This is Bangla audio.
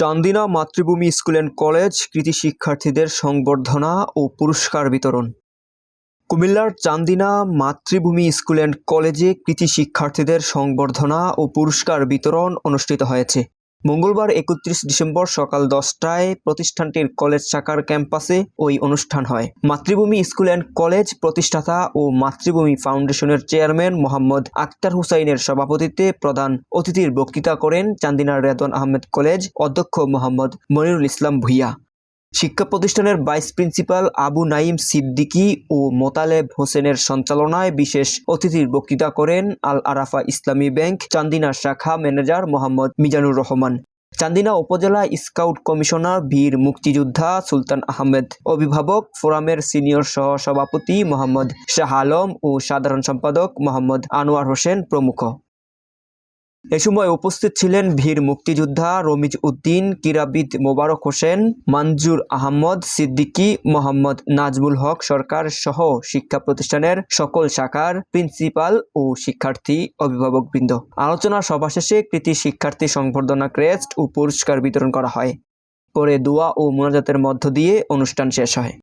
চান্দিনা মাতৃভূমি স্কুল অ্যান্ড কলেজ, কৃতি শিক্ষার্থীদের সংবর্ধনা ও পুরস্কার বিতরণ। কুমিল্লার চান্দিনা মাতৃভূমি স্কুল অ্যান্ড কলেজে কৃতি শিক্ষার্থীদের সংবর্ধনা ও পুরস্কার বিতরণ অনুষ্ঠিত হয়েছে। মঙ্গলবার একত্রিশ ডিসেম্বর সকাল দশটায় প্রতিষ্ঠানটির কলেজ শাখার ক্যাম্পাসে ওই অনুষ্ঠান হয়। মাতৃভূমি স্কুল অ্যান্ড কলেজ প্রতিষ্ঠাতা ও মাতৃভূমি ফাউন্ডেশনের চেয়ারম্যান মোহাম্মদ আক্তার হুসাইনের সভাপতিত্বে প্রধান অতিথির বক্তৃতা করেন চান্দিনার রেদন আহমেদ কলেজ অধ্যক্ষ মোহাম্মদ মনিরুল ইসলাম ভুইয়া। শিক্ষা প্রতিষ্ঠানের ভাইস প্রিন্সিপাল আবু নাইম সিদ্দিকী ও মোতালেব হোসেনের সঞ্চালনায় বিশেষ অতিথির বক্তৃতা করেন আল আরাফা ইসলামী ব্যাংক চান্দিনা শাখা ম্যানেজার মোহাম্মদ মিজানুর রহমান। চান্দিনা উপজেলা স্কাউট কমিশনার, বীর মুক্তিযোদ্ধা সুলতান আহমেদ, অভিভাবক ফোরামের সিনিয়র সহ সভাপতি মোহাম্মদ শাহ আলম ও সাধারণ সম্পাদক মোহাম্মদ আনোয়ার হোসেন প্রমুখ। এ সময় উপস্থিত ছিলেন ভীর মুক্তিযোদ্ধা রমিজ উদ্দিন ক্রীড়াবিদ মোবারক হোসেন মঞ্জুর আহমদ, সিদ্দিকী মোহাম্মদ নাজমুল হক সরকার সহ শিক্ষা প্রতিষ্ঠানের সকল শাখার প্রিন্সিপাল ও শিক্ষার্থী অভিভাবকবৃন্দ। আলোচনা সভা শেষে কৃতি শিক্ষার্থী সংবর্ধনা ক্রেস্ট ও পুরস্কার বিতরণ করা হয়। পরে দোয়া ও মোনাজাতের মধ্য দিয়ে অনুষ্ঠান শেষ হয়।